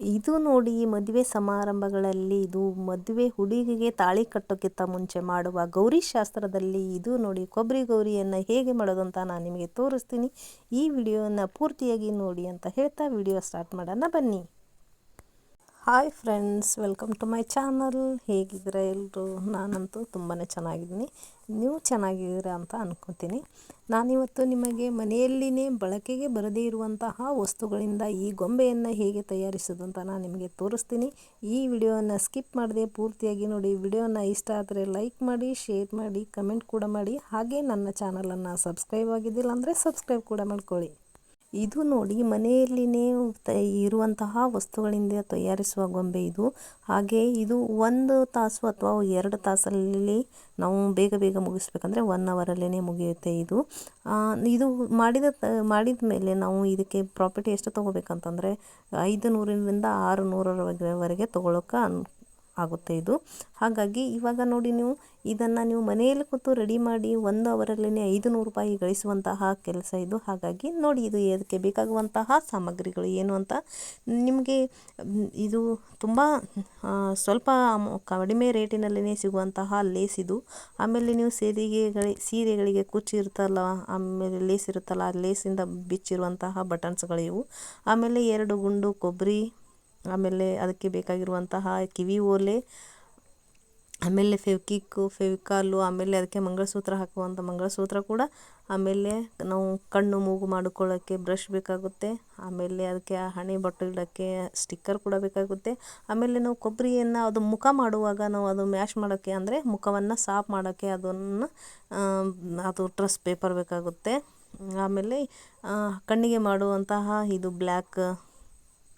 ಇದು ನೋಡಿ ಮದುವೆ ಸಮಾರಂಭಗಳಲ್ಲಿ ಇದು ಮದುವೆ ಹುಡುಗಿಗೆ ತಾಳಿ ಕಟ್ಟೋಕ್ಕಿಂತ ಮುಂಚೆ ಮಾಡುವ ಗೌರಿ ಶಾಸ್ತ್ರದಲ್ಲಿ ಇದು ನೋಡಿ ಕೊಬ್ಬರಿ ಗೌರಿಯನ್ನು ಹೇಗೆ ಮಾಡೋದು ಅಂತ ನಾನು ನಿಮಗೆ ತೋರಿಸ್ತೀನಿ. ಈ ವಿಡಿಯೋನ ಪೂರ್ತಿಯಾಗಿ ನೋಡಿ ಅಂತ ಹೇಳ್ತಾ ವಿಡಿಯೋ ಸ್ಟಾರ್ಟ್ ಮಾಡೋಣ ಬನ್ನಿ. Hi friends, welcome to my channel. ಹೇಗಿದ್ದೀರಾ ಎಲ್ಲರೂ ನಾನಂತೂ ತುಂಬಾ ಚೆನ್ನಾಗಿದ್ದೀನಿ. ನೀವು ಚೆನ್ನಾಗಿದ್ದೀರಾ ಅಂತ ಅನ್ಕೋತೀನಿ. ನಾನಿವತ್ತು ನಿಮಗೆ ಮನೆಯಲ್ಲಿನೇ ಬಳಕೆಗೆ ಬರದೇ ಇರುವಂತಹ ವಸ್ತುಗಳಿಂದ ಈ ಗೊಂಬೆಯನ್ನು ಹೇಗೆ ತಯಾರಿಸೋದು ಅಂತ ನಾನು ನಿಮಗೆ ತೋರಿಸ್ತೀನಿ. ಈ ವಿಡಿಯೋನ ಸ್ಕಿಪ್ ಮಾಡದೆ ಪೂರ್ತಿಯಾಗಿ ನೋಡಿ. ವಿಡಿಯೋನ ಇಷ್ಟ ಆದರೆ ಲೈಕ್ ಮಾಡಿ, ಶೇರ್ ಮಾಡಿ, ಕಮೆಂಟ್ ಕೂಡ ಮಾಡಿ. ಹಾಗೆ ನನ್ನ ಚಾನಲನ್ನು ಸಬ್ಸ್ಕ್ರೈಬ್ ಆಗಿದ್ದಿಲ್ಲ ಅಂದರೆ ಸಬ್ಸ್ಕ್ರೈಬ್ ಕೂಡ ಮಾಡ್ಕೊಳ್ಳಿ. ಇದು ನೋಡಿ ಮನೆಯಲ್ಲಿನೇ ಇರುವಂತಹ ವಸ್ತುಗಳಿಂದ ತಯಾರಿಸುವ ಗೊಂಬೆ ಇದು. ಹಾಗೆ ಇದು ಒಂದು ತಾಸು ಅಥವಾ ಎರಡು ತಾಸಲ್ಲಿ ನಾವು ಬೇಗ ಬೇಗ ಮುಗಿಸ್ಬೇಕಂದ್ರೆ ಒನ್ ಅವರಲ್ಲೇ ಮುಗಿಯುತ್ತೆ ಇದು. ಇದು ಮಾಡಿದ ಮಾಡಿದ ಮೇಲೆ ನಾವು ಇದಕ್ಕೆ ಪ್ರಾಫಿಟ್ ಎಷ್ಟು ತೊಗೋಬೇಕಂತಂದರೆ ಐದು ನೂರರಿಂದ ಆರು ನೂರರವರೆಗೆ ತೊಗೊಳಕ್ಕೆ ಅನ್ ಆಗುತ್ತೆ ಇದು. ಹಾಗಾಗಿ ಇವಾಗ ನೋಡಿ ನೀವು, ಇದನ್ನು ನೀವು ಮನೆಯಲ್ಲಿ ಕೂತು ರೆಡಿ ಮಾಡಿ ಒಂದು ಅವರಲ್ಲೇ ಐದು ನೂರು ರೂಪಾಯಿ ಗಳಿಸುವಂತಹ ಕೆಲಸ ಇದು. ಹಾಗಾಗಿ ನೋಡಿ ಇದು ಅದಕ್ಕೆ ಬೇಕಾಗುವಂತಹ ಸಾಮಗ್ರಿಗಳು ಏನು ಅಂತ. ನಿಮಗೆ, ಇದು ತುಂಬ ಸ್ವಲ್ಪ ಕಡಿಮೆ ರೇಟಿನಲ್ಲೇ ಸಿಗುವಂತಹ ಲೇಸ್ ಇದು. ಆಮೇಲೆ ನೀವು ಸೀರೆಗೆ ಸೀರೆಗಳಿಗೆ ಕುಚ್ಚು ಇರುತ್ತಲ್ಲ ಆಮೇಲೆ ಲೇಸ್ ಇರುತ್ತಲ್ಲ, ಆ ಲೇಸಿಂದ ಬಿಚ್ಚಿರುವಂತಹ ಬಟನ್ಸ್ಗಳಿವು. ಆಮೇಲೆ ಎರಡು ಗುಂಡು ಕೊಬ್ಬರಿ ಆಮೇಲೆ ಅದಕ್ಕೆ ಬೇಕಾಗಿರುವಂತಹ ಕಿವಿ ಓಲೆ, ಆಮೇಲೆ ಫೆವ್ಕಿಕ್ಕು ಫೆವಿಕಾಲು, ಆಮೇಲೆ ಅದಕ್ಕೆ ಮಂಗಳಸೂತ್ರ ಹಾಕುವಂಥ ಮಂಗಳಸೂತ್ರ ಕೂಡ ಆಮೇಲೆ ನಾವು ಕಣ್ಣು ಮೂಗು ಮಾಡಿಕೊಳ್ಳೋಕ್ಕೆ ಬ್ರಷ್ ಬೇಕಾಗುತ್ತೆ. ಆಮೇಲೆ ಅದಕ್ಕೆ ಹಣೆ ಬೊಟ್ಟು ಇಡೋಕ್ಕೆ ಸ್ಟಿಕ್ಕರ್ ಕೂಡ ಬೇಕಾಗುತ್ತೆ. ಆಮೇಲೆ ನಾವು ಕೊಬ್ಬರಿಯನ್ನು ಅದು ಮುಖ ಮಾಡುವಾಗ ನಾವು ಅದು ಮ್ಯಾಶ್ ಮಾಡೋಕ್ಕೆ ಅಂದರೆ ಮುಖವನ್ನು ಸಾಫ್ ಮಾಡೋಕ್ಕೆ ಅದನ್ನು ಅದು ಟ್ರಸ್ ಪೇಪರ್ ಬೇಕಾಗುತ್ತೆ. ಆಮೇಲೆ ಕಣ್ಣಿಗೆ ಮಾಡುವಂತಹ ಇದು ಬ್ಲ್ಯಾಕ್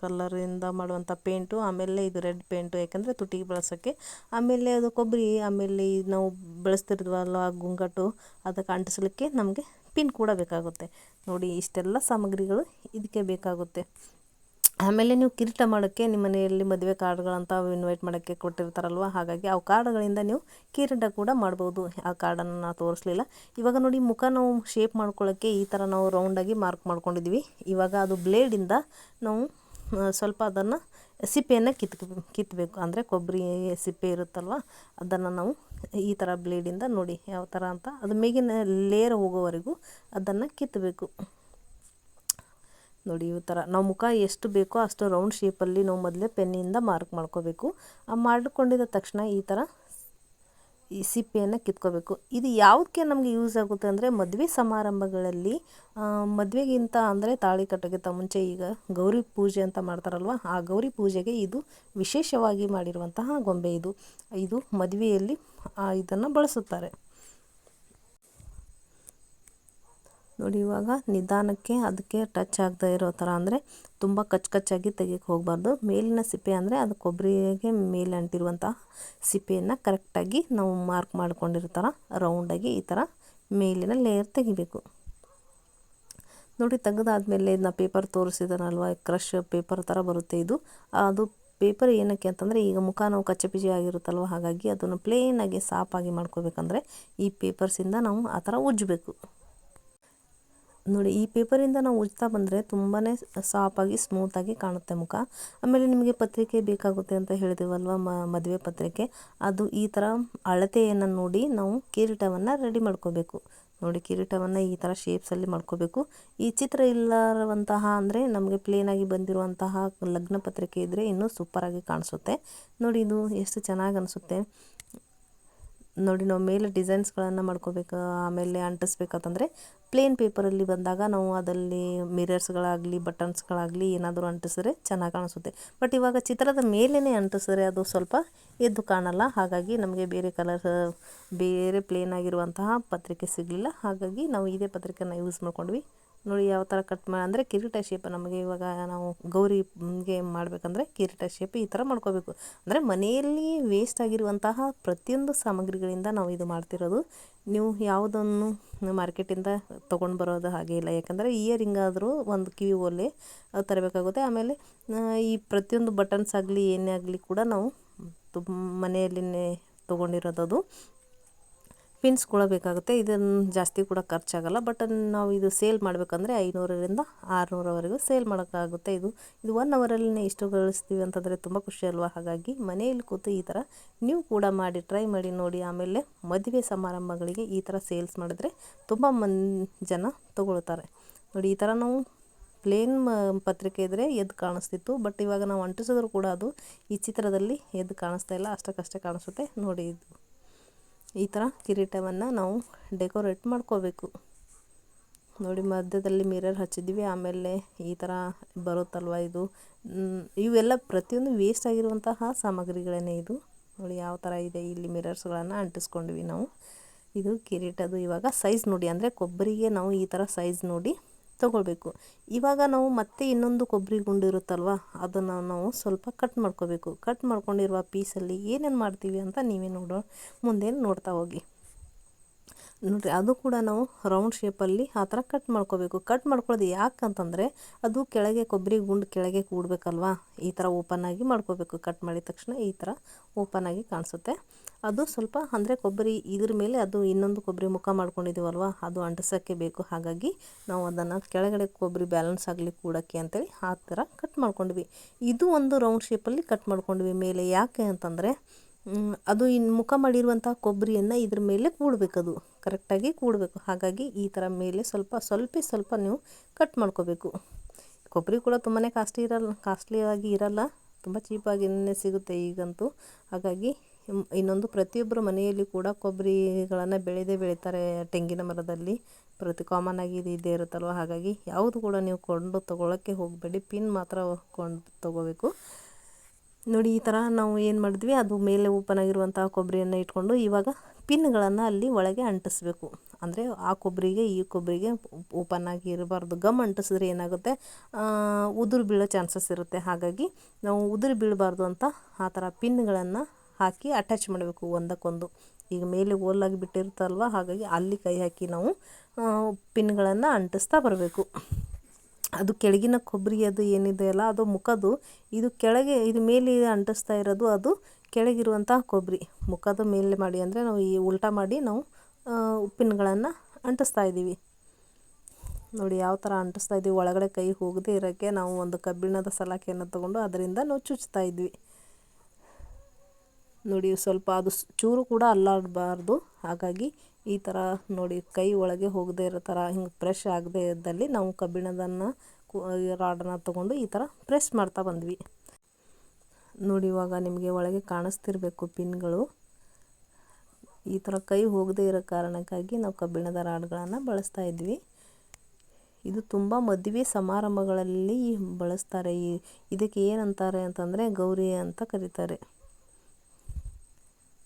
ಕಲರಿಂದ ಮಾಡುವಂಥ ಪೇಂಟು, ಆಮೇಲೆ ಇದು ರೆಡ್ ಪೇಂಟು, ಯಾಕಂದರೆ ತುಟಿಗೆ ಬಳಸೋಕ್ಕೆ. ಆಮೇಲೆ ಅದು ಕೊಬ್ಬರಿ, ಆಮೇಲೆ ನಾವು ಬಳಸ್ತಿರ್ತೀವಲ್ಲ ಗುಂಗಟು ಅದಕ್ಕೆ ಅಂಟಿಸ್ಲಿಕ್ಕೆ ನಮಗೆ ಪಿನ್ ಕೂಡ ಬೇಕಾಗುತ್ತೆ. ನೋಡಿ, ಇಷ್ಟೆಲ್ಲ ಸಾಮಗ್ರಿಗಳು ಇದಕ್ಕೆ ಬೇಕಾಗುತ್ತೆ. ಆಮೇಲೆ ನೀವು ಕಿರೀಟ ಮಾಡೋಕ್ಕೆ, ನಿಮ್ಮ ಮನೆಯಲ್ಲಿ ಮದುವೆ ಕಾರ್ಡ್ಗಳಂತ ಇನ್ವೈಟ್ ಮಾಡೋಕ್ಕೆ ಕೊಟ್ಟಿರ್ತಾರಲ್ವ, ಹಾಗಾಗಿ ಆ ಕಾರ್ಡ್ಗಳಿಂದ ನೀವು ಕಿರೀಟ ಕೂಡ ಮಾಡ್ಬೋದು. ಆ ಕಾರ್ಡನ್ನು ನಾವು ತೋರಿಸ್ಲಿಲ್ಲ. ಇವಾಗ ನೋಡಿ, ಮುಖ ನಾವು ಶೇಪ್ ಮಾಡ್ಕೊಳ್ಳೋಕ್ಕೆ ಈ ಥರ ನಾವು ರೌಂಡಾಗಿ ಮಾರ್ಕ್ ಮಾಡ್ಕೊಂಡಿದ್ವಿ ಇವಾಗ ಅದು ಬ್ಲೇಡಿಂದ ನಾವು ಸ್ವಲ್ಪ ಅದನ್ನು ಸಿಪ್ಪೆಯನ್ನು ಕಿತ್ ಕಿತ್ತಬೇಕು ಅಂದರೆ ಕೊಬ್ಬರಿ ಸಿಪ್ಪೆ ಇರುತ್ತಲ್ವ, ಅದನ್ನು ನಾವು ಈ ಥರ ಬ್ಲೇಡಿಂದ ನೋಡಿ ಯಾವ ಥರ ಅಂತ. ಅದು ಮೇಗಿನ ಲೇಯರ್ ಹೋಗೋವರೆಗೂ ಅದನ್ನು ಕಿತ್ತಬೇಕು ನೋಡಿ ಈ ಥರ ನಾವು ಮುಖ ಎಷ್ಟು ಬೇಕೋ ಅಷ್ಟು ರೌಂಡ್ ಶೇಪಲ್ಲಿ ನಾವು ಮೊದಲೇ ಪೆನ್ನಿಂದ ಮಾರ್ಕ್ ಮಾಡ್ಕೋಬೇಕು. ಆ, ಮಾಡಿಕೊಂಡಿದ ತಕ್ಷಣ ಈ ಥರ ಈ ಸಿಪ್ಪೆಯನ್ನು ಕಿತ್ಕೋಬೇಕು. ಇದು ಯಾವುದಕ್ಕೆ ನಮಗೆ ಯೂಸ್ ಆಗುತ್ತೆ ಅಂದರೆ ಮದುವೆ ಸಮಾರಂಭಗಳಲ್ಲಿ ಮದುವೆಗಿಂತ ಅಂದರೆ ತಾಳಿ ಕಟ್ಟೋಕ್ಕಿಂತ ಮುಂಚೆ ಈಗ ಗೌರಿ ಪೂಜೆ ಅಂತ ಮಾಡ್ತಾರಲ್ವ, ಆ ಗೌರಿ ಪೂಜೆಗೆ ಇದು ವಿಶೇಷವಾಗಿ ಮಾಡಿರುವಂತಹ ಗೊಂಬೆ ಇದು. ಇದು ಮದುವೆಯಲ್ಲಿ ಇದನ್ನು ಬಳಸುತ್ತಾರೆ. ನೋಡಿ ಇವಾಗ ನಿಧಾನಕ್ಕೆ ಅದಕ್ಕೆ ಟಚ್ ಆಗದೆ ಇರೋ ಥರ ಅಂದರೆ ತುಂಬ ಕಚ್ ಕಚ್ಚಾಗಿ ತೆಗಿಯಕ್ಕೆ ಹೋಗಬಾರ್ದು. ಮೇಲಿನ ಸಿಪ್ಪೆ ಅಂದರೆ ಅದು ಕೊಬ್ಬರಿಗೆ ಮೇಲೆ ಅಂಟಿರುವಂತಹ ಸಿಪ್ಪೆಯನ್ನು ಕರೆಕ್ಟಾಗಿ ನಾವು ಮಾರ್ಕ್ ಮಾಡಿಕೊಂಡಿರೋ ಥರ ರೌಂಡಾಗಿ ಈ ಥರ ಮೇಲಿನ ಲೇಯರ್ ತೆಗಿಬೇಕು. ನೋಡಿ ತೆಗೆದಾದ್ಮೇಲೆ ಇದನ್ನ ಪೇಪರ್ ತೋರಿಸಿದಾನಲ್ವ ಕ್ರಷ್ ಪೇಪರ್ ಥರ ಬರುತ್ತೆ ಇದು. ಅದು ಪೇಪರ್ ಏನಕ್ಕೆ ಅಂತಂದರೆ ಈಗ ಮುಖ ನಾವು ಕಚ್ಚಪಿಚಿ ಆಗಿರುತ್ತಲ್ವ, ಹಾಗಾಗಿ ಅದನ್ನು ಪ್ಲೇನಾಗಿ ಸಾಫಾಗಿ ಮಾಡ್ಕೋಬೇಕಂದ್ರೆ ಈ ಪೇಪರ್ಸಿಂದ ನಾವು ಆ ಥರ ಉಜ್ಜಬೇಕು. ನೋಡಿ, ಈ ಪೇಪರಿಂದ ನಾವು ಉಜ್ತಾ ಬಂದರೆ ತುಂಬಾ ಸಾಫಾಗಿ ಸ್ಮೂತಾಗಿ ಕಾಣುತ್ತೆ ಮುಖ. ಆಮೇಲೆ ನಿಮಗೆ ಪತ್ರಿಕೆ ಬೇಕಾಗುತ್ತೆ ಅಂತ ಹೇಳಿದೆವಲ್ವ ಮದುವೆ ಪತ್ರಿಕೆ? ಅದು ಈ ಥರ ಅಳತೆಯನ್ನು ನೋಡಿ ನಾವು ಕಿರೀಟವನ್ನು ರೆಡಿ ಮಾಡ್ಕೋಬೇಕು. ನೋಡಿ, ಕಿರೀಟವನ್ನು ಈ ಥರ ಶೇಪ್ಸಲ್ಲಿ ಮಾಡ್ಕೋಬೇಕು. ಈ ಚಿತ್ರ ಇಲ್ಲವಂತಹ ಅಂದರೆ ನಮಗೆ ಪ್ಲೇನಾಗಿ ಬಂದಿರುವಂತಹ ಲಗ್ನ ಪತ್ರಿಕೆ ಇದ್ದರೆ ಇನ್ನೂ ಸೂಪರಾಗಿ ಕಾಣಿಸುತ್ತೆ. ನೋಡಿ, ಇದು ಎಷ್ಟು ಚೆನ್ನಾಗಿ ಅನಿಸುತ್ತೆ. ನೋಡಿ ನಾವು ಮೇಲೆ ಡಿಸೈನ್ಸ್ಗಳನ್ನು ಮಾಡ್ಕೋಬೇಕು, ಆಮೇಲೆ ಅಂಟಿಸ್ಬೇಕಂತಂದರೆ ಪ್ಲೇನ್ ಪೇಪರಲ್ಲಿ ಬಂದಾಗ ನಾವು ಅದರಲ್ಲಿ ಮಿರರ್ಸ್ಗಳಾಗಲಿ ಬಟನ್ಸ್ಗಳಾಗಲಿ ಏನಾದರೂ ಅಂಟಿಸಿದ್ರೆ ಚೆನ್ನಾಗಿ ಕಾಣಿಸುತ್ತೆ. ಬಟ್ ಇವಾಗ ಚಿತ್ರದ ಮೇಲೇ ಅಂಟಿಸಿದ್ರೆ ಅದು ಸ್ವಲ್ಪ ಎದ್ದು ಕಾಣಲ್ಲ. ಹಾಗಾಗಿ ನಮಗೆ ಬೇರೆ ಕಲರ್ ಬೇರೆ ಪ್ಲೇನ್ ಆಗಿರುವಂತಹ ಪತ್ರಿಕೆ ಸಿಗಲಿಲ್ಲ. ಹಾಗಾಗಿ ನಾವು ಇದೇ ಪತ್ರಿಕೆನ ಯೂಸ್ ಮಾಡ್ಕೊಂಡ್ವಿ. ನೋಡಿ ಯಾವ ಥರ ಕಟ್ ಮಾ, ಅಂದರೆ ಕಿರೀಟ ಶೇಪ್ ನಮಗೆ ಇವಾಗ ನಾವು ಗೌರಿಗೆ ಮಾಡಬೇಕಂದ್ರೆ ಕಿರೀಟ ಶೇಪ್ ಈ ಥರ ಮಾಡ್ಕೋಬೇಕು. ಅಂದರೆ ಮನೆಯಲ್ಲಿ ವೇಸ್ಟ್ ಆಗಿರುವಂತಹ ಪ್ರತಿಯೊಂದು ಸಾಮಗ್ರಿಗಳಿಂದ ನಾವು ಇದು ಮಾಡ್ತಿರೋದು. ನೀವು ಯಾವುದನ್ನು ಮಾರ್ಕೆಟಿಂದ ತೊಗೊಂಡು ಬರೋದು ಹಾಗೆ ಇಲ್ಲ. ಯಾಕಂದರೆ ಇಯರಿಂಗ್ ಆದರೂ ಒಂದು ಕಿವಿ ಓಲೆ ತರಬೇಕಾಗುತ್ತೆ. ಆಮೇಲೆ ಈ ಪ್ರತಿಯೊಂದು ಬಟನ್ಸ್ ಆಗಲಿ ಏನೇ ಆಗಲಿ ಕೂಡ ನಾವು ತುಂಬ ಮನೆಯಲ್ಲಿನೇ ತೊಗೊಂಡಿರೋದು ಪಿನ್ಸ್ಕೊಳ್ಬೇಕಾಗುತ್ತೆ ಇದನ್ನು ಜಾಸ್ತಿ ಕೂಡ ಖರ್ಚಾಗಲ್ಲ. ಬಟ್ ನಾವು ಇದು ಸೇಲ್ ಮಾಡಬೇಕಂದ್ರೆ ಐನೂರರಿಂದ ಆರುನೂರವರೆಗೂ ಸೇಲ್ ಮಾಡೋಕ್ಕಾಗುತ್ತೆ ಇದು. ಇದು ಒನ್ ಅವರಲ್ಲೇ ಇಷ್ಟು ಗಳಿಸ್ತೀವಿ ಅಂತಂದರೆ ತುಂಬ ಖುಷಿ ಅಲ್ವಾ? ಹಾಗಾಗಿ ಮನೆಯಲ್ಲಿ ಕೂತು ಈ ಥರ ನೀವು ಕೂಡ ಮಾಡಿ ಟ್ರೈ ಮಾಡಿ ನೋಡಿ. ಆಮೇಲೆ ಮದುವೆ ಸಮಾರಂಭಗಳಿಗೆ ಈ ಥರ ಸೇಲ್ಸ್ ಮಾಡಿದ್ರೆ ತುಂಬ ಮನ್ ಜನ ತಗೊಳ್ತಾರೆ. ನೋಡಿ, ಈ ಥರ ನಾವು ಪ್ಲೇನ್ ಪತ್ರಿಕೆ ಇದ್ದರೆ ಎದ್ದು ಕಾಣಿಸ್ತಿತ್ತು. ಬಟ್ ಇವಾಗ ನಾವು ಅಂಟಿಸಿದ್ರು ಕೂಡ ಅದು ಈ ಚಿತ್ರದಲ್ಲಿ ಎದ್ದು ಕಾಣಿಸ್ತಾ ಇಲ್ಲ. ಅಷ್ಟಕ್ಕಷ್ಟೇ ಕಾಣಿಸುತ್ತೆ. ನೋಡಿ ಇದು. ಈ ಥರ ಕಿರೀಟವನ್ನು ನಾವು ಡೆಕೋರೇಟ್ ಮಾಡ್ಕೋಬೇಕು. ನೋಡಿ, ಮಧ್ಯದಲ್ಲಿ ಮಿರರ್ ಹಚ್ಚಿದ್ವಿ ಆಮೇಲೆ ಈ ಥರ ಬರುತ್ತಲ್ವ ಇದು? ಇವೆಲ್ಲ ಪ್ರತಿಯೊಂದು ವೇಸ್ಟ್ ಆಗಿರುವಂತಹ ಸಾಮಗ್ರಿಗಳೇ ಇದು. ನೋಡಿ, ಯಾವ ಥರ ಇದೆ ಇಲ್ಲಿ ಮಿರರ್ಸ್ಗಳನ್ನು ಅಂಟಿಸ್ಕೊಂಡ್ವಿ ನಾವು. ಇದು ಕಿರೀಟದು ಇವಾಗ ಸೈಜ್ ನೋಡಿ, ಅಂದರೆ ಕೊಬ್ಬರಿಗೆ ನಾವು ಈ ಥರ ಸೈಜ್ ನೋಡಿ ತೊಗೊಳ್ಬೇಕು. ಇವಾಗ ನಾವು ಮತ್ತೆ ಇನ್ನೊಂದು ಕೊಬ್ಬರಿ ಗುಂಡು ಇರುತ್ತಲ್ವ, ಅದನ್ನು ನಾವು ಸ್ವಲ್ಪ ಕಟ್ ಮಾಡ್ಕೋಬೇಕು. ಕಟ್ ಮಾಡ್ಕೊಂಡಿರುವ ಪೀಸಲ್ಲಿ ಏನೇನು ಮಾಡ್ತೀವಿ ಅಂತ ನೀವೇ ನೋಡೋ ಮುಂದೆ ನೋಡ್ತಾ ಹೋಗಿ. ನೋಡಿರಿ, ಅದು ಕೂಡ ನಾವು ರೌಂಡ್ ಶೇಪಲ್ಲಿ ಆ ಥರ ಕಟ್ ಮಾಡ್ಕೋಬೇಕು. ಕಟ್ ಮಾಡ್ಕೊಳ್ಳೋದು ಯಾಕಂತಂದರೆ, ಅದು ಕೆಳಗೆ ಕೊಬ್ಬರಿ ಗುಂಡು ಕೆಳಗೆ ಕೂಡಬೇಕಲ್ವಾ? ಈ ಥರ ಓಪನ್ ಆಗಿ ಮಾಡ್ಕೋಬೇಕು. ಕಟ್ ಮಾಡಿದ ತಕ್ಷಣ ಈ ಥರ ಓಪನ್ ಆಗಿ ಕಾಣಿಸುತ್ತೆ. ಅದು ಸ್ವಲ್ಪ ಅಂದರೆ ಕೊಬ್ಬರಿ, ಇದ್ರ ಮೇಲೆ ಅದು ಇನ್ನೊಂದು ಕೊಬ್ಬರಿ ಮುಖ ಮಾಡ್ಕೊಂಡಿದ್ದೀವಲ್ವ ಅದು ಅಂಟಿಸೋಕ್ಕೆ ಬೇಕು. ಹಾಗಾಗಿ ನಾವು ಅದನ್ನು ಕೆಳಗಡೆ ಕೊಬ್ಬರಿ ಬ್ಯಾಲೆನ್ಸ್ ಆಗಲಿ ಕೂಡೋಕ್ಕೆ ಅಂತೇಳಿ ಆ ಥರ ಕಟ್ ಮಾಡ್ಕೊಂಡ್ವಿ. ಇದು ಒಂದು ರೌಂಡ್ ಶೇಪಲ್ಲಿ ಕಟ್ ಮಾಡ್ಕೊಂಡ್ವಿ. ಮೇಲೆ ಯಾಕೆ ಅಂತಂದರೆ ಅದು ಇನ್ನು ಮುಖ ಮಾಡಿರುವಂಥ ಕೊಬ್ಬರಿಯನ್ನು ಇದ್ರ ಮೇಲೆ ಕೂಡಬೇಕದು. ಕರೆಕ್ಟಾಗಿ ಕೂಡಬೇಕು. ಹಾಗಾಗಿ ಈ ಥರ ಮೇಲೆ ಸ್ವಲ್ಪ ಸ್ವಲ್ಪ ಸ್ವಲ್ಪ ನೀವು ಕಟ್ ಮಾಡ್ಕೋಬೇಕು. ಕೊಬ್ಬರಿ ಕೂಡ ತುಂಬಾ ಕಾಸ್ಟ್ಲಿ ಇರಲ್ಲ ಕಾಸ್ಟ್ಲಿಯಾಗಿ ಇರಲ್ಲ. ತುಂಬ ಚೀಪಾಗಿಯೇ ಸಿಗುತ್ತೆ ಈಗಂತೂ. ಹಾಗಾಗಿ ಇನ್ನೊಂದು ಪ್ರತಿಯೊಬ್ಬರ ಮನೆಯಲ್ಲಿ ಕೂಡ ಕೊಬ್ಬರಿಗಳನ್ನು ಬೆಳೆದೇ ಬೆಳೀತಾರೆ ತೆಂಗಿನ ಮರದಲ್ಲಿ. ಪ್ರತಿ ಕಾಮನ್ ಆಗಿ ಇದು ಇದ್ದೇ ಇರುತ್ತಲ್ವ? ಹಾಗಾಗಿ ಯಾವುದು ಕೂಡ ನೀವು ಕೊಂಡು ತೊಗೊಳಕ್ಕೆ ಹೋಗಬೇಡಿ. ಪಿನ್ ಮಾತ್ರ ಕೊಂಡು ತೊಗೋಬೇಕು. ನೋಡಿ, ಈ ಥರ ನಾವು ಏನು ಮಾಡಿದ್ವಿ? ಅದು ಮೇಲೆ ಓಪನ್ ಆಗಿರುವಂಥ ಕೊಬ್ಬರಿಯನ್ನು ಇಟ್ಕೊಂಡು ಇವಾಗ ಪಿನ್ಗಳನ್ನು ಅಲ್ಲಿ ಒಳಗೆ ಅಂಟಿಸ್ಬೇಕು. ಅಂದರೆ ಆ ಕೊಬ್ಬರಿಗೆ, ಈ ಕೊಬ್ಬರಿಗೆ ಓಪನ್ ಆಗಿ ಇರಬಾರ್ದು. ಗಮ್ ಅಂಟಿಸಿದ್ರೆ ಏನಾಗುತ್ತೆ? ಉದುರು ಬೀಳೋ ಚಾನ್ಸಸ್ ಇರುತ್ತೆ. ಹಾಗಾಗಿ ನಾವು ಉದುರು ಬೀಳಬಾರ್ದು ಅಂತ ಆ ಥರ ಪಿನ್ಗಳನ್ನು ಹಾಕಿ ಅಟ್ಯಾಚ್ ಮಾಡಬೇಕು ಒಂದಕ್ಕೊಂದು. ಈಗ ಮೇಲೆ ಓಲಾಗಿ ಬಿಟ್ಟಿರುತ್ತಲ್ವ? ಹಾಗಾಗಿ ಅಲ್ಲಿ ಕೈ ಹಾಕಿ ನಾವು ಪಿನ್ಗಳನ್ನು ಅಂಟಿಸ್ತಾ ಬರಬೇಕು. ಅದು ಕೆಳಗಿನ ಕೊಬ್ಬರಿ ಅದು ಏನಿದೆಯಲ್ಲ ಅದು ಮುಖದ್ದು, ಇದು ಕೆಳಗೆ, ಇದು ಮೇಲೆ ಅಂಟಿಸ್ತಾ ಇರೋದು ಅದು ಕೆಳಗಿರುವಂಥ ಕೊಬ್ಬರಿ. ಮುಖದ ಮೇಲೆ ಮಾಡಿ ಅಂದರೆ ನಾವು ಈ ಉಲ್ಟಾ ಮಾಡಿ ನಾವು ಉಪ್ಪಿನಗಳನ್ನು ಅಂಟಿಸ್ತಾ ಇದ್ದೀವಿ. ನೋಡಿ ಯಾವ ಥರ ಅಂಟಿಸ್ತಾ ಇದ್ದೀವಿ. ಒಳಗಡೆ ಕೈ ಹೋಗದೇ ಇರೋಕ್ಕೆ ನಾವು ಒಂದು ಕಬ್ಬಿಣದ ಸಲಾಕೆಯನ್ನು ತಗೊಂಡು ಅದರಿಂದ ನಾವು ಚುಚ್ತಾ ಇದ್ವಿ ನೋಡಿ, ಸ್ವಲ್ಪ ಅದು ಚೂರು ಕೂಡ ಅಲ್ಲಾಡಬಾರ್ದು. ಹಾಗಾಗಿ ಈ ಥರ ನೋಡಿ ಕೈ ಒಳಗೆ ಹೋಗದೇ ಇರೋ ಥರ ಹಿಂಗೆ ಪ್ರೆಶ್ ಆಗದೇ ಇದ್ದಲ್ಲಿ ನಾವು ಕಬ್ಬಿಣದನ್ನು ರಾಡನ್ನು ತೊಗೊಂಡು ಈ ಥರ ಪ್ರೆಸ್ ಮಾಡ್ತಾ ಬಂದ್ವಿ. ನೋಡಿ ಇವಾಗ ನಿಮಗೆ ಒಳಗೆ ಕಾಣಿಸ್ತಿರ್ಬೇಕು ಪಿನ್ಗಳು ಈ ಥರ ಕೈ ಹೋಗದೇ ಇರೋ ಕಾರಣಕ್ಕಾಗಿ ನಾವು ಕಬ್ಬಿಣದ ರಾಡ್ಗಳನ್ನು ಬಳಸ್ತಾ ಇದ್ವಿ. ಇದು ತುಂಬ ಮದುವೆ ಸಮಾರಂಭಗಳಲ್ಲಿ ಬಳಸ್ತಾರೆ. ಈ, ಇದಕ್ಕೆ ಏನಂತಾರೆ ಅಂತಂದರೆ ಗೌರಿ ಅಂತ ಕರೀತಾರೆ.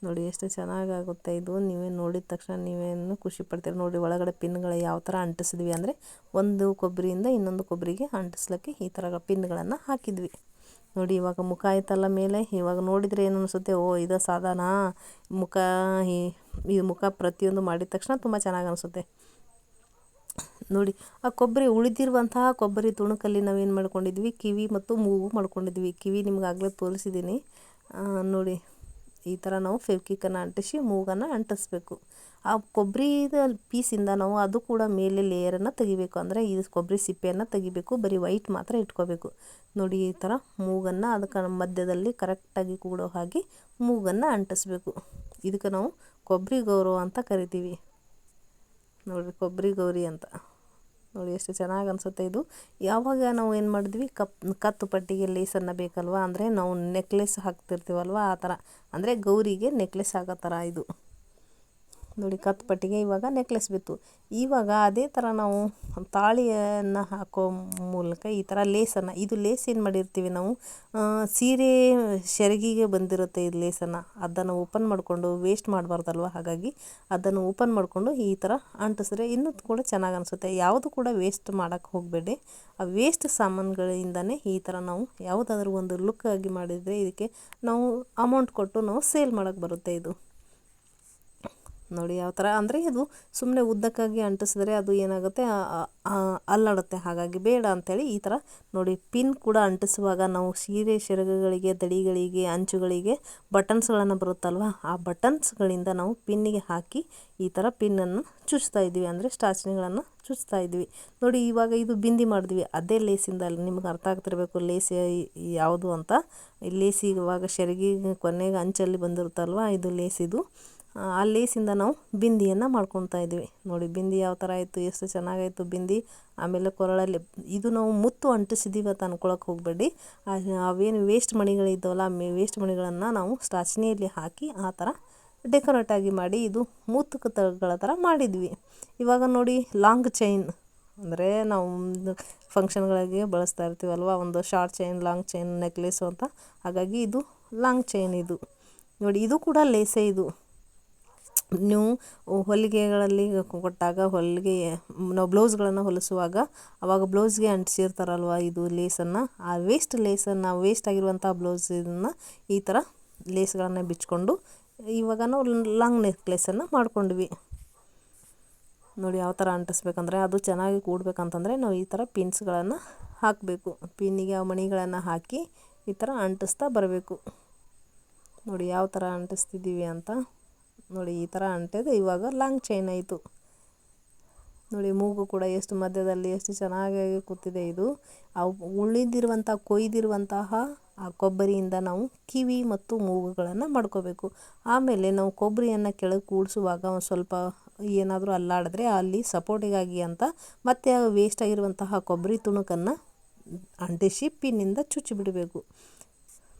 ನೋಡಿ ಎಷ್ಟು ಚೆನ್ನಾಗಾಗುತ್ತೆ ಇದು. ನೀವೇ ನೋಡಿದ ತಕ್ಷಣ ನೀವೇನು ಖುಷಿ ಪಡ್ತೀರಿ. ನೋಡಿ ಒಳಗಡೆ ಪಿನ್ಗಳು ಯಾವ ಥರ ಅಂಟಿಸಿದ್ವಿ ಅಂದರೆ ಒಂದು ಕೊಬ್ಬರಿಯಿಂದ ಇನ್ನೊಂದು ಕೊಬ್ಬರಿಗೆ ಅಂಟಿಸ್ಲಿಕ್ಕೆ ಈ ಥರ ಪಿನ್ಗಳನ್ನು ಹಾಕಿದ್ವಿ. ನೋಡಿ ಇವಾಗ ಮುಖ ಆಯ್ತಲ್ಲ ಮೇಲೆ. ಇವಾಗ ನೋಡಿದರೆ ಏನು ಅನಿಸುತ್ತೆ? ಓ, ಇದು ಸಾಧನ ಮುಖ ಈ ಮುಖ ಪ್ರತಿಯೊಂದು ಮಾಡಿದ ತಕ್ಷಣ ತುಂಬ ಚೆನ್ನಾಗಿ ಅನಿಸುತ್ತೆ. ನೋಡಿ, ಆ ಕೊಬ್ಬರಿ ಉಳಿದಿರುವಂತಹ ಕೊಬ್ಬರಿ ತುಣುಕಲ್ಲಿ ನಾವೇನು ಮಾಡ್ಕೊಂಡಿದ್ವಿ? ಕಿವಿ ಮತ್ತು ಮೂಗು ಮಾಡ್ಕೊಂಡಿದ್ವಿ. ಕಿವಿ ನಿಮ್ಗೆ ಆಗಲೇ ತೋರಿಸಿದ್ದೀನಿ ನೋಡಿ ಈ ಥರ ನಾವು ಫೆವ್ಕಿಕನ್ನು ಅಂಟಿಸಿ ಮೂಗನ್ನು ಅಂಟಿಸ್ಬೇಕು. ಆ ಕೊಬ್ಬರಿದ ಪೀಸಿಂದ ನಾವು ಅದು ಕೂಡ ಮೇಲೆ ಲೇಯರನ್ನು ತೆಗಿಬೇಕು. ಅಂದರೆ ಈ ಕೊಬ್ಬರಿ ಸಿಪ್ಪೆಯನ್ನು ತೆಗಿಬೇಕು. ಬರೀ ವೈಟ್ ಮಾತ್ರ ಇಟ್ಕೋಬೇಕು. ನೋಡಿ ಈ ಥರ ಮೂಗನ್ನು ಅದಕ್ಕೆ ಮಧ್ಯದಲ್ಲಿ ಕರೆಕ್ಟಾಗಿ ಕೂಡೋ ಹಾಗೆ ಮೂಗನ್ನು ಅಂಟಿಸ್ಬೇಕು. ಇದಕ್ಕೆ ನಾವು ಕೊಬ್ಬರಿ ಗೌರವ ಅಂತ ಕರಿತೀವಿ. ನೋಡಿರಿ ಕೊಬ್ಬರಿ ಗೌರಿ ಅಂತ. ನೋಡಿ ಎಷ್ಟು ಚೆನ್ನಾಗಿ ಅನಿಸುತ್ತೆ ಇದು. ಯಾವಾಗ ನಾವು ಏನು ಮಾಡಿದ್ವಿ? ಕಪ್, ಕತ್ತು ಪಟ್ಟಿಗೆ ಲೇಸನ್ನು ಬೇಕಲ್ವ? ಅಂದರೆ ನಾವು ನೆಕ್ಲೆಸ್ ಹಾಕ್ತಿರ್ತೀವಲ್ವ? ಆ ಥರ. ಅಂದರೆ ಗೌರಿಗೆ ನೆಕ್ಲೆಸ್ ಆಗೋ ಥರ ಇದು. ನೋಡಿ ಕತ್ತು ಪಟ್ಟಿಗೆ ಇವಾಗ ನೆಕ್ಲೆಸ್ ಬಿತ್ತು. ಇವಾಗ ಅದೇ ಥರ ನಾವು ತಾಳಿಯನ್ನು ಹಾಕೋ ಮೂಲಕ ಈ ಥರ ಲೇಸನ್ನು ಇದು ಲೇಸ್ ಏನು ಮಾಡಿರ್ತೀವಿ ನಾವು? ಸೀರೆ ಸೆರಗಿಗೆ ಬಂದಿರುತ್ತೆ ಇದು ಲೇಸನ್ನು ಅದನ್ನು ಓಪನ್ ಮಾಡಿಕೊಂಡು ವೇಸ್ಟ್ ಮಾಡಬಾರ್ದಲ್ವ? ಹಾಗಾಗಿ ಅದನ್ನು ಓಪನ್ ಮಾಡಿಕೊಂಡು ಈ ಥರ ಅಂಟಿಸಿದ್ರೆ ಇನ್ನೂ ಕೂಡ ಚೆನ್ನಾಗಿ ಅನಿಸುತ್ತೆ. ಯಾವುದು ಕೂಡ ವೇಸ್ಟ್ ಮಾಡೋಕ್ಕೆ ಹೋಗಬೇಡಿ. ಆ ವೇಸ್ಟ್ ಸಾಮಾನುಗಳಿಂದನೇ ಈ ಥರ ನಾವು ಯಾವುದಾದ್ರೂ ಒಂದು ಲುಕ್ ಆಗಿ ಮಾಡಿದರೆ ಇದಕ್ಕೆ ನಾವು ಅಮೌಂಟ್ ಕೊಟ್ಟು ನಾವು ಸೇಲ್ ಮಾಡೋಕ್ಕೆ ಬರುತ್ತೆ ಇದು. ನೋಡಿ ಯಾವ ಥರ ಅಂದರೆ ಇದು ಸುಮ್ಮನೆ ಉದ್ದಕ್ಕಾಗಿ ಅಂಟಿಸಿದ್ರೆ ಅದು ಏನಾಗುತ್ತೆ ಅಲ್ಲಾಡುತ್ತೆ. ಹಾಗಾಗಿ ಬೇಡ ಅಂಥೇಳಿ ಈ ಥರ ನೋಡಿ, ಪಿನ್ ಕೂಡ ಅಂಟಿಸುವಾಗ ನಾವು ಸೀರೆ ಸೆರಗುಗಳಿಗೆ ದಡಿಗಳಿಗೆ ಅಂಚುಗಳಿಗೆ ಬಟನ್ಸ್ಗಳನ್ನು ಬರುತ್ತಲ್ವ, ಆ ಬಟನ್ಸ್ಗಳಿಂದ ನಾವು ಪಿನ್ನಿಗೆ ಹಾಕಿ ಈ ಥರ ಪಿನ್ನನ್ನು ಚುಚ್ತಾ ಇದ್ದೀವಿ. ಅಂದರೆ ಸ್ಟಾಚ್ನಿಗಳನ್ನು ಚುಚ್ತಾ ಇದ್ವಿ ನೋಡಿ, ಇವಾಗ ಇದು ಬಿಂದಿ ಮಾಡಿದ್ವಿ. ಅದೇ ಲೇಸಿಂದ ಅಲ್ಲಿ ನಿಮ್ಗೆ ಅರ್ಥ ಆಗ್ತಿರ್ಬೇಕು, ಲೇಸ್ ಯಾವುದು ಅಂತ. ಲೇಸಿ ಇವಾಗ ಸೆರಗಿ ಕೊನೆಗೆ ಅಂಚಲ್ಲಿ ಬಂದಿರುತ್ತಲ್ವ, ಇದು ಲೇಸ್ ಇದು ಆ ಲೇಸಿಂದ ನಾವು ಬಿಂದಿಯನ್ನು ಮಾಡ್ಕೊತಾ ಇದ್ವಿ. ನೋಡಿ, ಬಿಂದಿ ಯಾವ ಥರ ಆಯಿತು, ಎಷ್ಟು ಚೆನ್ನಾಗಾಯಿತು ಬಿಂದಿ. ಆಮೇಲೆ ಕೊರಳಲ್ಲಿ ಇದು ನಾವು ಮುತ್ತು ಅಂಟಿಸಿದ್ದೀವಿ ಅಂತ ಅನ್ಕೊಳಕ್ಕೆ ಹೋಗಬೇಡಿ. ಅವೇನು ವೇಸ್ಟ್ ಮಣಿಗಳಿದ್ದಾವಲ್ಲ ಆ ವೇಸ್ಟ್ ಮಣಿಗಳನ್ನು ನಾವು ಸ್ಟಾಚಿನಿಯಲ್ಲಿ ಹಾಕಿ ಆ ಥರ ಡೆಕೋರೇಟಾಗಿ ಮಾಡಿ ಇದು ಮುತ್ತು ತಗಳ ಥರ ಮಾಡಿದ್ವಿ. ಇವಾಗ ನೋಡಿ ಲಾಂಗ್ ಚೈನ್ ಅಂದರೆ ನಾವು ಫಂಕ್ಷನ್ಗಳಿಗೆ ಬಳಸ್ತಾ ಇರ್ತೀವಲ್ವ, ಒಂದು short chain long chain necklace ಅಂತ. ಹಾಗಾಗಿ ಇದು ಲಾಂಗ್ ಚೈನ್ ಇದು. ನೋಡಿ, ಇದು ಕೂಡ ಲೇಸೇ ಇದು. ನೀವು ಹೊಲಿಗೆಗಳಲ್ಲಿ ಕೊಟ್ಟಾಗ ಹೊಲಿಗೆ, ನಾವು ಬ್ಲೌಸ್ಗಳನ್ನು ಹೊಲಿಸುವಾಗ ಆವಾಗ ಬ್ಲೌಸ್ಗೆ ಅಂಟಿಸಿರ್ತಾರಲ್ವ ಇದು ಲೇಸನ್ನು, ಆ ವೇಸ್ಟ್ ಲೇಸನ್ನು ವೇಸ್ಟ್ ಆಗಿರುವಂಥ ಬ್ಲೌಸ್ ಇದನ್ನು ಈ ಥರ ಲೇಸ್ಗಳನ್ನು ಬಿಚ್ಕೊಂಡು ಇವಾಗ ನಾವು ಲಾಂಗ್ ನೆಕ್ಲೆಸನ್ನು ಮಾಡ್ಕೊಂಡ್ವಿ. ನೋಡಿ ಯಾವ ಥರ ಅಂಟಿಸ್ಬೇಕಂದ್ರೆ ಅದು ಚೆನ್ನಾಗಿ ಕೂಡಬೇಕಂತಂದರೆ ನಾವು ಈ ಥರ ಪಿನ್ಸ್ಗಳನ್ನು ಹಾಕಬೇಕು. ಪಿನ್ನಿಗೆ ಮಣಿಗಳನ್ನು ಹಾಕಿ ಈ ಥರ ಅಂಟಿಸ್ತಾ ಬರಬೇಕು. ನೋಡಿ ಯಾವ ಥರ ಅಂಟಿಸ್ತಿದ್ದೀವಿ ಅಂತ. ನೋಡಿ, ಈ ಥರ ಅಂಟಿದೆ ಇವಾಗ ಲಾಂಗ್ ಚೈನ್ ಆಯಿತು. ನೋಡಿ, ಮೂಗು ಕೂಡ ಎಷ್ಟು ಮಧ್ಯದಲ್ಲಿ ಎಷ್ಟು ಚೆನ್ನಾಗಿ ಕೂತಿದೆ ಇದು. ಅವು ಉಳಿದಿರುವಂಥ, ಕೊಯ್ದಿರುವಂತಹ ಆ ಕೊಬ್ಬರಿಯಿಂದ ನಾವು ಕಿವಿ ಮತ್ತು ಮೂಗುಗಳನ್ನು ಮಾಡ್ಕೋಬೇಕು. ಆಮೇಲೆ ನಾವು ಕೊಬ್ಬರಿಯನ್ನು ಕೆಳಗೆ ಕೂಡಿಸುವಾಗ ಒಂದು ಸ್ವಲ್ಪ ಏನಾದರೂ ಅಲ್ಲಾಡಿದ್ರೆ ಅಲ್ಲಿ ಸಪೋರ್ಟಿಗಾಗಿ ಅಂತ ಮತ್ತೆ ವೇಸ್ಟ್ ಆಗಿರುವಂತಹ ಕೊಬ್ಬರಿ ತುಣುಕನ್ನು ಅಂಟಿಸಿ ಪಿನ್ನಿಂದ ಚುಚ್ಚಿ ಬಿಡಬೇಕು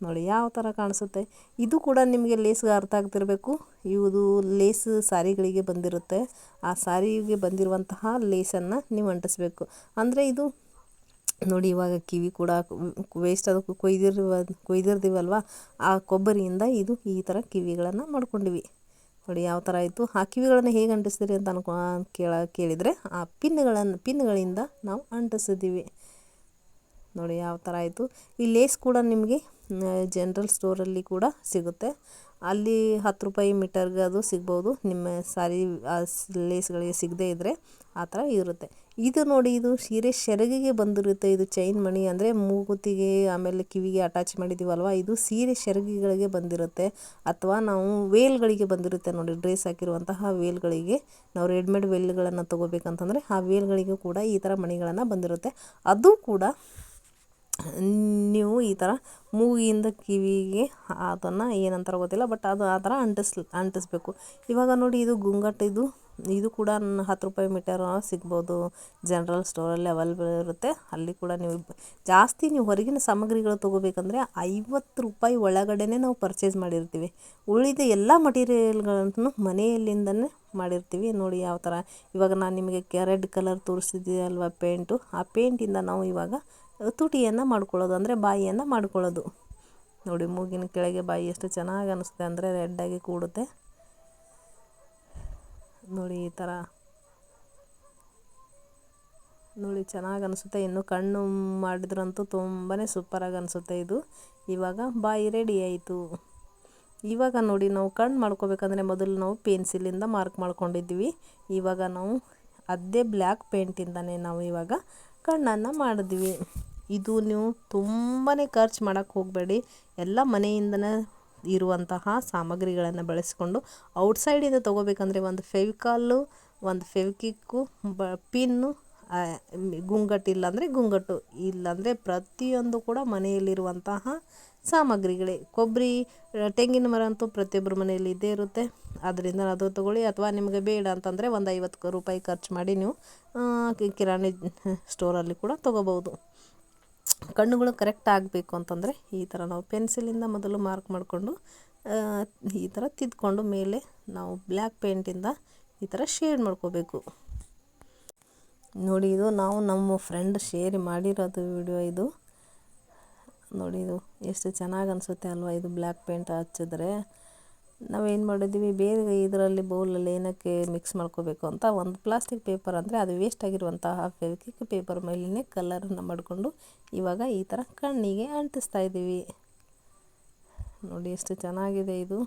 ನೋಡಿ ಯಾವ ಥರ ಕಾಣಿಸುತ್ತೆ. ಇದು ಕೂಡ ನಿಮಗೆ ಲೇಸ್ಗೆ ಅರ್ಥ ಆಗ್ತಿರಬೇಕು. ಇದು ಲೇಸ್ ಸಾರಿಗಳಿಗೆ ಬಂದಿರುತ್ತೆ. ಆ ಸಾರಿಗೆ ಬಂದಿರುವಂತಹ ಲೇಸನ್ನು ನೀವು ಅಂಟಿಸ್ಬೇಕು. ಅಂದರೆ ಇದು ನೋಡಿ ಇವಾಗ ಕಿವಿ ಕೂಡ ವೇಸ್ಟ್ ಅದಕ್ಕೆ ಕೊಯ್ದಿರುವ ಕೊಯ್ದಿರ್ತೀವಲ್ವ ಆ ಕೊಬ್ಬರಿಯಿಂದ ಇದು ಈ ಥರ ಕಿವಿಗಳನ್ನು ಮಾಡ್ಕೊಂಡಿವಿ. ನೋಡಿ ಯಾವ ಥರ ಆಯಿತು. ಆ ಕಿವಿಗಳನ್ನು ಹೇಗೆ ಅಂಟಿಸ್ತೀರಿ ಅಂತ ಅನ್ಕೊ ಕೇಳ ಕೇಳಿದರೆ ಆ ಪಿನ್ಗಳನ್ನು ಪಿನ್ಗಳಿಂದ ನಾವು ಅಂಟಿಸಿದ್ದೀವಿ. ನೋಡಿ ಯಾವ ಥರ ಆಯಿತು. ಈ ಲೇಸ್ ಕೂಡ ನಿಮಗೆ ಜನರಲ್ ಸ್ಟೋರಲ್ಲಿ ಕೂಡ ಸಿಗುತ್ತೆ. ಅಲ್ಲಿ ಹತ್ತು ರೂಪಾಯಿ ಮೀಟರ್ಗೆ ಅದು ಸಿಗ್ಬೋದು. ನಿಮ್ಮ ಸಾರಿ ಲೇಸ್ಗಳಿಗೆ ಸಿಗದೇ ಇದ್ದರೆ ಆ ಥರ ಇರುತ್ತೆ. ಇದು ನೋಡಿ, ಇದು ಸೀರೆ ಸೆರಗಿಗೆ ಬಂದಿರುತ್ತೆ. ಇದು ಚೈನ್ ಮಣಿ ಅಂದರೆ ಮೂಗುತಿಗೆ, ಆಮೇಲೆ ಕಿವಿಗೆ ಅಟ್ಯಾಚ್ ಮಾಡಿದ್ದೀವಲ್ವ ಇದು ಸೀರೆ ಸೆರಗಿಗಳಿಗೆ ಬಂದಿರುತ್ತೆ. ಅಥವಾ ನಾವು ವೇಲ್ಗಳಿಗೆ ಬಂದಿರುತ್ತೆ ನೋಡಿ ಡ್ರೆಸ್ ಹಾಕಿರುವಂತಹ ವೇಲ್ಗಳಿಗೆ ನಾವು ರೆಡಿಮೇಡ್ ವೇಲ್ಗಳನ್ನು ತೊಗೋಬೇಕಂತಂದರೆ ಆ ವೇಲ್ಗಳಿಗೂ ಕೂಡ ಈ ಥರ ಮಣಿಗಳನ್ನು ಬಂದಿರುತ್ತೆ. ಅದು ಕೂಡ ನೀವು ಈ ಥರ ಮೂಗಿಯಿಂದ ಕಿವಿಗೆ ಅದನ್ನು ಏನಂತಾರೆ ಗೊತ್ತಿಲ್ಲ ಬಟ್ ಅದು ಆ ಥರ ಅಂಟಿಸ್, ಅಂಟಿಸ್ಬೇಕು. ಇವಾಗ ನೋಡಿ ಇದು ಗುಂಗಟ್, ಇದು ಇದು ಕೂಡ ಹತ್ತು ರೂಪಾಯಿ ಮೀಟರ್ ಸಿಗ್ಬೋದು. ಜನರಲ್ ಸ್ಟೋರಲ್ಲಿ ಅವೈಲೇಬಲ್ ಇರುತ್ತೆ. ಅಲ್ಲಿ ಕೂಡ ನೀವು ಜಾಸ್ತಿ ನೀವು ಹೊರಗಿನ ಸಾಮಗ್ರಿಗಳು ತೊಗೋಬೇಕಂದ್ರೆ ಐವತ್ತು ರೂಪಾಯಿ ಒಳಗಡೆನೇ ನಾವು ಪರ್ಚೇಸ್ ಮಾಡಿರ್ತೀವಿ. ಉಳಿದ ಎಲ್ಲ ಮಟೀರಿಯಲ್ಗಳನ್ನು ಮನೆಯಲ್ಲಿಂದನೇ ಮಾಡಿರ್ತೀವಿ. ನೋಡಿ ಯಾವ ಥರ. ಇವಾಗ ನಾನು ನಿಮಗೆ ರೆಡ್ ಕಲರ್ ತೋರಿಸಿದ್ದೆ ಅಲ್ವಾ ಪೇಂಟು ಆ ಪೇಂಟಿಂದ ನಾವು ಇವಾಗ ತುಟಿಯನ್ನು ಮಾಡ್ಕೊಳ್ಳೋದು, ಅಂದರೆ ಬಾಯಿಯನ್ನು ಮಾಡ್ಕೊಳ್ಳೋದು. ನೋಡಿ ಮೂಗಿನ ಕೆಳಗೆ ಬಾಯಿ ಎಷ್ಟು ಚೆನ್ನಾಗಿ ಅನಿಸುತ್ತೆ ಅಂದರೆ ರೆಡ್ಡಾಗಿ ಕೂಡುತ್ತೆ. ನೋಡಿ ಈ ಥರ ನೋಡಿ ಚೆನ್ನಾಗಿ ಅನಿಸುತ್ತೆ. ಇನ್ನು ಕಣ್ಣು ಮಾಡಿದ್ರಂತೂ ತುಂಬಾ ಸೂಪರಾಗಿ ಅನಿಸುತ್ತೆ ಇದು. ಇವಾಗ ಬಾಯಿ ರೆಡಿ ಆಯಿತು. ಇವಾಗ ನೋಡಿ ನಾವು ಕಣ್ಣು ಮಾಡ್ಕೋಬೇಕಂದ್ರೆ ಮೊದಲು ನಾವು ಪೆನ್ಸಿಲಿಂದ ಮಾರ್ಕ್ ಮಾಡ್ಕೊಂಡಿದ್ವಿ. ಇವಾಗ ನಾವು ಅದೇ ಬ್ಲ್ಯಾಕ್ ಪೇಂಟಿಂದನೇ ನಾವು ಇವಾಗ ಕಣ್ಣನ್ನು ಮಾಡಿದ್ವಿ. ಇದು ನೀವು ತುಂಬಾ ಖರ್ಚು ಮಾಡೋಕ್ಕೆ ಹೋಗಬೇಡಿ. ಎಲ್ಲ ಮನೆಯಿಂದನೇ ಇರುವಂತಹ ಸಾಮಗ್ರಿಗಳನ್ನು ಬಳಸಿಕೊಂಡು ಔಟ್ಸೈಡಿಂದ ತೊಗೋಬೇಕಂದ್ರೆ ಒಂದು ಫೆವಿಕಾಲು ಒಂದು ಫೆವಿಕಿಕ್ಕು, ಬ, ಪಿನ್ನು ಗುಂಗಟ್ಟು ಇಲ್ಲಾಂದರೆ ಗುಂಗಟ್ಟು, ಇಲ್ಲಾಂದರೆ ಪ್ರತಿಯೊಂದು ಕೂಡ ಮನೆಯಲ್ಲಿರುವಂತಹ ಸಾಮಗ್ರಿಗಳೇ. ಕೊಬ್ಬರಿ ತೆಂಗಿನ ಮರ ಅಂತೂ ಪ್ರತಿಯೊಬ್ಬರ ಮನೆಯಲ್ಲಿ ಇದ್ದೇ ಇರುತ್ತೆ. ಅದರಿಂದ ಅದು ತೊಗೊಳ್ಳಿ. ಅಥವಾ ನಿಮಗೆ ಬೇಡ ಅಂತಂದರೆ ಒಂದು ಐವತ್ತು ರೂಪಾಯಿ ಖರ್ಚು ಮಾಡಿ ನೀವು ಕಿರಾಣಿ ಸ್ಟೋರಲ್ಲಿ ಕೂಡ ತೊಗೋಬೋದು ಕಣ್ಣುಗಳು ಕರೆಕ್ಟ್ ಆಗಬೇಕು ಅಂತಂದರೆ ಈ ಥರ ನಾವು ಪೆನ್ಸಿಲಿಂದ ಮೊದಲು ಮಾರ್ಕ್ ಮಾಡಿಕೊಂಡು ಈ ಥರ ತಿದ್ಕೊಂಡು ಮೇಲೆ ನಾವು ಬ್ಲ್ಯಾಕ್ ಪೇಂಟಿಂದ ಈ ಥರ ಶೇಡ್ ಮಾಡ್ಕೋಬೇಕು. ನೋಡಿ, ಇದು ನಾವು ನಮ್ಮ ಫ್ರೆಂಡ್ ಶೇರ್ ಮಾಡಿರೋದು ವಿಡಿಯೋ ಇದು. ನೋಡಿ, ಇದು ಎಷ್ಟು ಚೆನ್ನಾಗಿ ಅನಿಸುತ್ತೆ ಅಲ್ವಾ, ಇದು ಬ್ಲ್ಯಾಕ್ ಪೇಂಟ್ ಹಚ್ಚಿದ್ರೆ. ನಾವೇನು ಮಾಡಿದ್ವಿ? ಬೇರೆ ಇದರಲ್ಲಿ ಬೌಲಲ್ಲಿ ಏನಕ್ಕೆ ಮಿಕ್ಸ್ ಮಾಡ್ಕೋಬೇಕು ಅಂತ ಒಂದು ಪ್ಲಾಸ್ಟಿಕ್ ಪೇಪರ್ ಅಂದರೆ ಅದು ವೇಸ್ಟ್ ಆಗಿರುವಂತಹ ಫೆವಿಕ್ವಿಕ್ ಪೇಪರ್ ಮೇಲೇ ಕಲರನ್ನು ಮಾಡಿಕೊಂಡು ಇವಾಗ ಈ ಥರ ಕಣ್ಣಿಗೆ ಅಂಟಿಸ್ತಾ ಇದ್ದೀವಿ. ನೋಡಿ ಎಷ್ಟು ಚೆನ್ನಾಗಿದೆ ಇದು.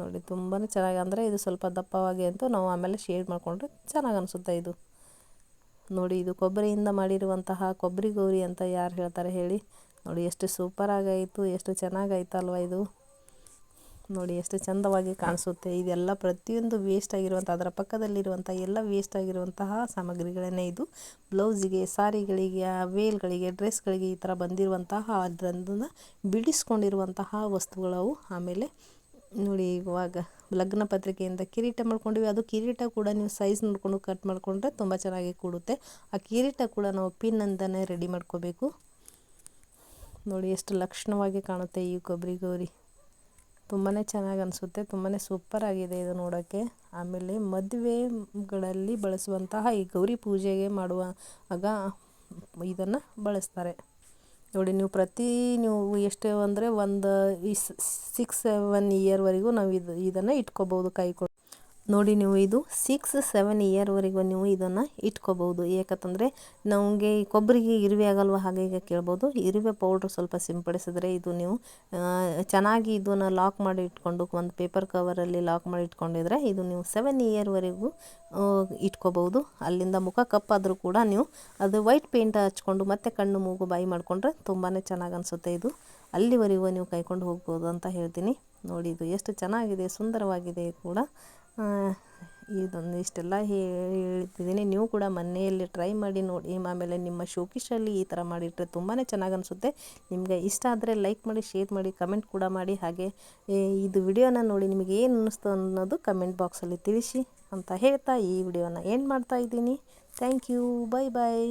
ನೋಡಿ ತುಂಬಾ ಚೆನ್ನಾಗಿ ಅಂದರೆ ಇದು ಸ್ವಲ್ಪ ದಪ್ಪವಾಗಿ ಅಂತೂ ನಾವು ಆಮೇಲೆ ಶೇಡ್ ಮಾಡಿಕೊಂಡ್ರೆ ಚೆನ್ನಾಗಿ ಅನಿಸುತ್ತೆ ಇದು. ನೋಡಿ ಇದು ಕೊಬ್ಬರಿಯಿಂದ ಮಾಡಿರುವಂತಹ ಕೊಬ್ಬರಿ ಗೌರಿ ಅಂತ ಯಾರು ಹೇಳ್ತಾರೆ ಹೇಳಿ? ನೋಡಿ ಎಷ್ಟು ಸೂಪರಾಗಾಯಿತು ಎಷ್ಟು ಚೆನ್ನಾಗಾಯ್ತಲ್ವ ಇದು. ನೋಡಿ ಎಷ್ಟು ಚಂದವಾಗಿ ಕಾಣಿಸುತ್ತೆ. ಇದೆಲ್ಲ ಪ್ರತಿಯೊಂದು ವೇಸ್ಟ್ ಆಗಿರುವಂಥ ಅದರ ಪಕ್ಕದಲ್ಲಿರುವಂಥ ಎಲ್ಲ ವೇಸ್ಟ್ ಆಗಿರುವಂತಹ ಸಾಮಗ್ರಿಗಳನ್ನೇ ಇದು. ಬ್ಲೌಸಿಗೆ ಸಾರಿಗಳಿಗೆ ವೇಲ್ಗಳಿಗೆ ಡ್ರೆಸ್ಗಳಿಗೆ ಈ ಥರ ಬಂದಿರುವಂತಹ ಅದರನ್ನು ಬಿಡಿಸ್ಕೊಂಡಿರುವಂತಹ ವಸ್ತುಗಳವು ಆಮೇಲೆ ನೋಡಿ ಇವಾಗ ಲಗ್ನ ಪತ್ರಿಕೆಯಿಂದ ಕಿರೀಟ ಮಾಡ್ಕೊಂಡಿವಿ. ಅದು ಕಿರೀಟ ಕೂಡ ನೀವು ಸೈಜ್ ನೋಡಿಕೊಂಡು ಕಟ್ ಮಾಡಿಕೊಂಡ್ರೆ ತುಂಬ ಚೆನ್ನಾಗಿ ಕೂಡುತ್ತೆ. ಆ ಕಿರೀಟ ಕೂಡ ನಾವು ಪಿನ್ ಅಂತಲೇ ರೆಡಿ ಮಾಡ್ಕೋಬೇಕು. ನೋಡಿ ಎಷ್ಟು ಲಕ್ಷಣವಾಗಿ ಕಾಣುತ್ತೆ ಈ ಕೊಬ್ಬರಿ ಗೌರಿ. ತುಂಬಾ ಚೆನ್ನಾಗಿ ಅನಿಸುತ್ತೆ ತುಂಬಾ ಸೂಪರಾಗಿದೆ ಇದು ನೋಡೋಕ್ಕೆ ಆಮೇಲೆ ಮದುವೆಗಳಲ್ಲಿ ಬಳಸುವಂತಹ ಈ ಗೌರಿ ಪೂಜೆಗೆ ಮಾಡುವ ಆಗ ಇದನ್ನು ಬಳಸ್ತಾರೆ. ನೋಡಿ, ನೀವು ಪ್ರತಿ ನೀವು ಎಷ್ಟು ಅಂದರೆ ಒಂದು ಸಿಕ್ಸ್ ಸೆವೆನ್ ಇಯರ್ವರೆಗೂ ನಾವು ಇದು, ಇದನ್ನು ಇಟ್ಕೋಬೋದು ಕೈ ನೋಡಿ ನೀವು ಇದು ಸಿಕ್ಸ್ ಸೆವೆನ್ ಇಯರ್ವರೆಗೂ ನೀವು ಇದನ್ನು ಇಟ್ಕೋಬೋದು ಯಾಕಂತಂದರೆ ನಮಗೆ ಕೊಬ್ಬರಿಗೆ ಇರುವೆ ಆಗಲ್ವ ಹಾಗೆ ಈಗ ಕೇಳ್ಬೋದು. ಇರುವೆ ಪೌಡ್ರ್ ಸ್ವಲ್ಪ ಸಿಂಪಡಿಸಿದ್ರೆ ಇದು ನೀವು ಚೆನ್ನಾಗಿ ಇದನ್ನು ಲಾಕ್ ಮಾಡಿ ಇಟ್ಕೊಂಡು ಒಂದು ಪೇಪರ್ ಕವರಲ್ಲಿ ಲಾಕ್ ಮಾಡಿ ಇಟ್ಕೊಂಡಿದ್ರೆ ಇದು ನೀವು ಸೆವೆನ್ ಇಯರ್ವರೆಗೂ ಇಟ್ಕೋಬೋದು ಅಲ್ಲಿಂದ ಮುಖ ಕಪ್ಪಾದರೂ ಕೂಡ ನೀವು ಅದು ವೈಟ್ ಪೇಂಟ್ ಹಚ್ಕೊಂಡು ಮತ್ತೆ ಕಣ್ಣು ಮೂಗು ಬಾಯಿ ಮಾಡಿಕೊಂಡ್ರೆ ತುಂಬಾ ಚೆನ್ನಾಗಿ ಅನಿಸುತ್ತೆ ಇದು. ಅಲ್ಲಿವರೆಗೂ ನೀವು ಕೈಕೊಂಡು ಹೋಗ್ಬೋದು ಅಂತ ಹೇಳ್ತೀನಿ. ನೋಡಿ ಇದು ಎಷ್ಟು ಚೆನ್ನಾಗಿದೆ, ಸುಂದರವಾಗಿದೆ ಕೂಡ. ಇದೊಂದು ಇಷ್ಟೆಲ್ಲ ಹೇಳ್ತಿದ್ದೀನಿ ನೀವು ಕೂಡ ಮನೆಯಲ್ಲಿ ಟ್ರೈ ಮಾಡಿ ನೋಡಿ. ಆಮೇಲೆ ನಿಮ್ಮ ಶೋಕಿಶಲ್ಲಿ ಈ ಥರ ಮಾಡಿಟ್ರೆ ತುಂಬಾ ಚೆನ್ನಾಗಿ ಅನಿಸುತ್ತೆ. ನಿಮಗೆ ಇಷ್ಟ ಆದರೆ ಲೈಕ್ ಮಾಡಿ ಶೇರ್ ಮಾಡಿ ಕಮೆಂಟ್ ಕೂಡ ಮಾಡಿ. ಹಾಗೆ ಇದು ವಿಡಿಯೋನ ನೋಡಿ ನಿಮಗೆ ಏನು ಅನ್ನಿಸ್ತು ಅನ್ನೋದು ಕಮೆಂಟ್ ಬಾಕ್ಸಲ್ಲಿ ತಿಳಿಸಿ ಅಂತ ಹೇಳ್ತಾ ಈ ವಿಡಿಯೋನ ಏನು ಮಾಡ್ತಾ ಇದ್ದೀನಿ. Thank you bye bye